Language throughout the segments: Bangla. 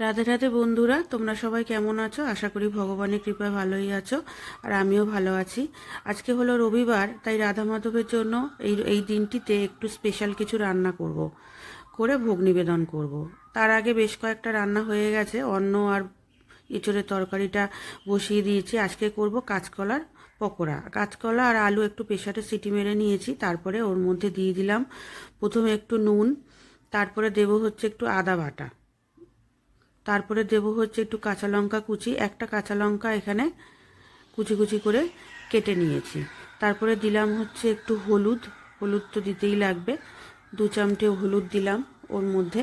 রাধে রাধে বন্ধুরা, তোমরা সবাই কেমন আছো? আশা করি ভগবানের কৃপায় ভালোই আছো আর আমিও ভালো আছি। আজকে হলো রবিবার, তাই রাধা মাধবের জন্য এই এই দিনটিতে একটু স্পেশাল কিছু রান্না করব। করে ভোগ নিবেদন করব। তার আগে বেশ কয়েকটা রান্না হয়ে গেছে, অন্ন আর এঁচড়ের তরকারিটা বসিয়ে দিয়েছি। আজকে করব কাঁচকলার পকোড়া। কাঁচকলা আর আলু একটু প্রেশারে সিটি মেরে নিয়েছি, তারপরে ওর মধ্যে দিয়ে দিলাম প্রথমে একটু নুন, তারপরে দেবো হচ্ছে একটু আদা বাটা। তারপরে দেবো হচ্ছে একটু কাঁচা লঙ্কা কুচি। একটা কাঁচা লঙ্কা এখানে কুচি কুচি করে কেটে নিয়েছি। তারপরে দিলাম হচ্ছে একটু হলুদ। হলুদ তো দিতেই লাগবে। দু চামটে হলুদ দিলাম ওর মধ্যে।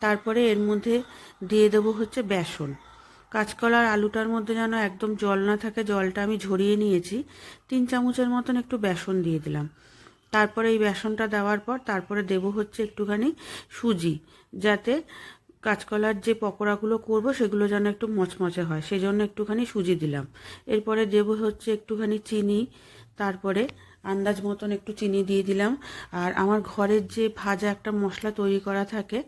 তারপরে এর মধ্যে দিয়ে দেবো হচ্ছে বেসন। কাঁচকলার আলুটার মধ্যে যেন একদম জল না থাকে, জলটা আমি ঝরিয়ে নিয়েছি। তিন চামচের মতন একটু বেসন দিয়ে দিলাম। তারপরে এই বেসনটা দেওয়ার পর তারপরে দেবো হচ্ছে একটুখানি সুজি, যাতে কাঁচকলার যে পকোড়াগুলো করব, সেগুলো যেন একটু মচমচে হয়। সেই জন্য একটুখানি সুজি দিলাম। এরপরে দেবো হচ্ছে একটুখানি চিনি, তারপরে আন্দাজ মতন একটু চিনি দিয়ে দিলাম। আর আমার ঘরের যে ভাজা একটা মশলা তৈরি করা থাকে,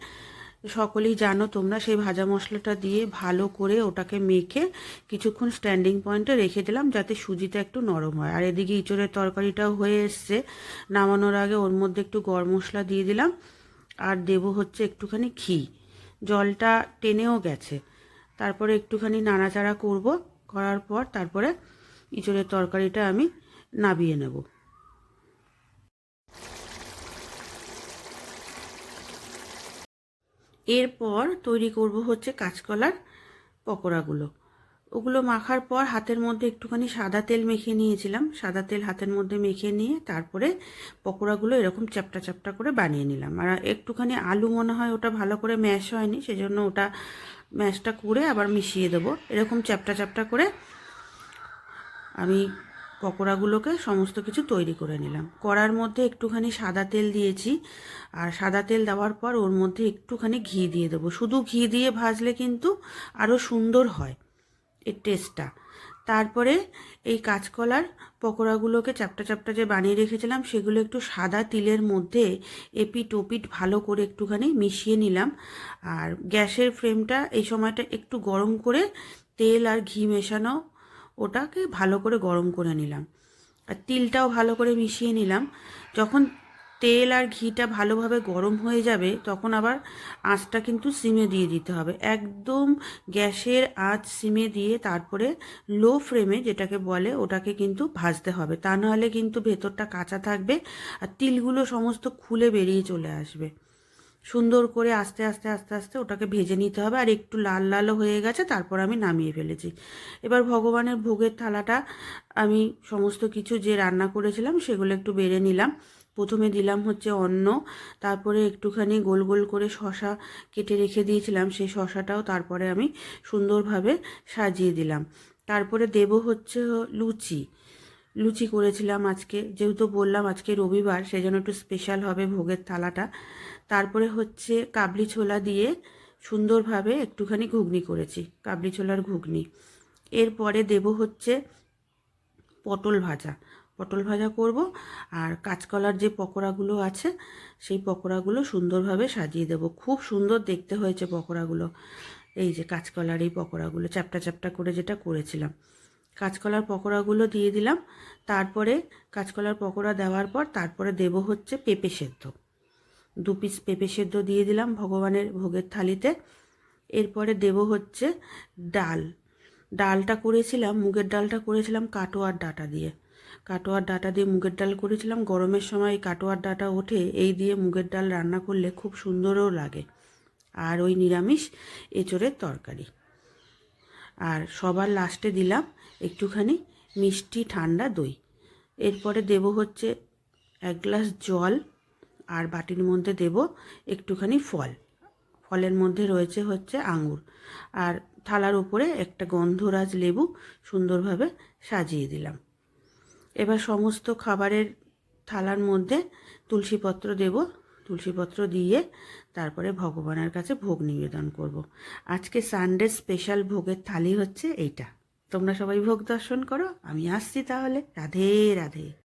সকলেই জানো তোমরা, সেই ভাজা মশলাটা দিয়ে ভালো করে ওটাকে মেখে কিছুক্ষণ স্ট্যান্ডিং পয়েন্টে রেখে দিলাম, যাতে সুজিটা একটু নরম হয়। আর এদিকে ইঁচড়ের তরকারিটাও হয়ে এসছে। নামানোর আগে ওর মধ্যে একটু গরম মশলা দিয়ে দিলাম। আর দেবো হচ্ছে একটুখানি ঘি। জলটা টেনেও গেছে। তারপরে একটুখানি নাড়াচাড়া করব, করার পর তারপরে ইঁচড়ের তরকারিটা আমি নাবিয়ে নেব। এরপর তৈরি করব হচ্ছে কাঁচকলার পকোড়াগুলো। ওগুলো মাখার পর হাতের মধ্যে একটুখানি সাদা তেল মেখে নিয়েছিলাম। সাদা তেল হাতের মধ্যে মেখে নিয়ে তারপরে পকোড়াগুলো এরকম চ্যাপটা চ্যাপটা করে বানিয়ে নিলাম। আর একটুখানি আলু মনে হয় ওটা ভালো করে ম্যাশ হয়নি, সেজন্য ওটা ম্যাশটা করে আবার মিশিয়ে দেবো। এরকম চ্যাপটা চ্যাপটা করে আমি পকোড়াগুলোকে সমস্ত কিছু তৈরি করে নিলাম। কড়ার মধ্যে একটুখানি সাদা তেল দিয়েছি। আর সাদা তেল দেওয়ার পর ওর মধ্যে একটুখানি ঘি দিয়ে দেবো। শুধু ঘি দিয়ে ভাজলে কিন্তু আরও সুন্দর হয়। এর টেস্টটা তারপরে এই কাঁচকলার পকোড়াগুলোকে চাপটা চাপটা যে বানিয়ে রেখেছিলাম, সেগুলো একটু সাদা তিলের মধ্যে এপিট ওপিট ভালো করে একটুখানি মিশিয়ে নিলাম। আর গ্যাসের ফ্লেমটা এই সময়টা একটু গরম করে তেল আর ঘি মেশানো ওটাকে ভালো করে গরম করে নিলাম। আর তিলটাও ভালো করে মিশিয়ে নিলাম। যখন তেল আর ঘিটা ভালোভাবে গরম হয়ে যাবে, তখন আবার আঁচটা কিন্তু সিমে দিয়ে দিতে হবে। একদম গ্যাসের আঁচ সিমে দিয়ে তারপরে লো ফ্লেমে যেটাকে বলে, ওটাকে কিন্তু ভাজতে হবে। তা নাহলে কিন্তু ভেতরটা কাঁচা থাকবে আর তিলগুলো সমস্ত খুলে বেরিয়ে চলে আসবে। সুন্দর করে আস্তে আস্তে আস্তে আস্তে ওটাকে ভেজে নিতে হবে আর একটু লাল লালও হয়ে গেছে, তারপর আমি নামিয়ে ফেলেছি। এবার ভগবানের ভোগের থালাটা আমি সমস্ত কিছু যে রান্না করেছিলাম সেগুলো একটু বেড়ে নিলাম। প্রথমে দিলাম হচ্ছে অন্ন, তারপরে একটুখানি গোল গোল করে শশা কেটে রেখে দিয়েছিলাম, সেই শশাটাও তারপরে আমি সুন্দরভাবে সাজিয়ে দিলাম। তারপরে দেব হচ্ছে লুচি। লুচি করেছিলাম আজকে, যেহেতু বললাম আজকে রবিবার, সেই জন্য একটু স্পেশাল হবে ভোগের থালাটা। তারপরে হচ্ছে কাবলি ছোলা দিয়ে সুন্দরভাবে একটুখানি ঘুগনি করেছি, কাবলি ছোলার ঘুগনি। এরপরে দেব হচ্ছে পটল ভাজা। পটল ভাজা করব আর কাঁচকলার যে পকোড়াগুলো আছে, সেই পকোড়াগুলো সুন্দরভাবে সাজিয়ে দেব। খুব সুন্দর দেখতে হয়েছে পকোড়াগুলো। এই যে কাঁচকলার এই পকোড়াগুলো, চ্যাপটা চ্যাপটা করে যেটা করেছিলাম। কাঁচকলার পকোড়াগুলো দিয়ে দিলাম। তারপরে কাঁচকলার পকোড়া দেওয়ার পর তারপরে দেব হচ্ছে পেঁপে সেদ্ধ। দু পিস পেঁপে সেদ্ধ দিয়ে দিলাম ভগবানের ভোগের থালিতে। এরপরে দেব হচ্ছে ডাল। ডালটা করেছিলাম, মুগের ডালটা করেছিলাম কাটোয়ার ডাটা দিয়ে। কাটোয়ার ডাটা দিয়ে মুগের ডাল করেছিলাম। গরমের সময় কাটোয়ার ডাটা ওঠে, এই দিয়ে মুগের ডাল রান্না করলে খুব সুন্দরও লাগে। আর ওই নিরামিষ এঁচড়ের তরকারি। আর সবার লাস্টে দিলাম একটুখানি মিষ্টি ঠান্ডা দই। এরপরে দেব হচ্ছে এক গ্লাস জল আর বাটির মধ্যে দেব একটুখানি ফল। ফলের মধ্যে রয়েছে হচ্ছে আঙুর আর থালার উপরে একটা গন্ধরাজ লেবু সুন্দরভাবে সাজিয়ে দিলাম। এবার সমস্ত খাবারের থালার মধ্যে তুলসীপত্র দেব। তুলসীপত্র দিয়ে তারপরে ভগবানের কাছে ভোগ নিবেদন করব। আজকে সানডে স্পেশাল ভোগের থালি হচ্ছে এইটা। তোমরা সবাই ভোগ দর্শন করো, আমি আসছি তাহলে। রাধে রাধে।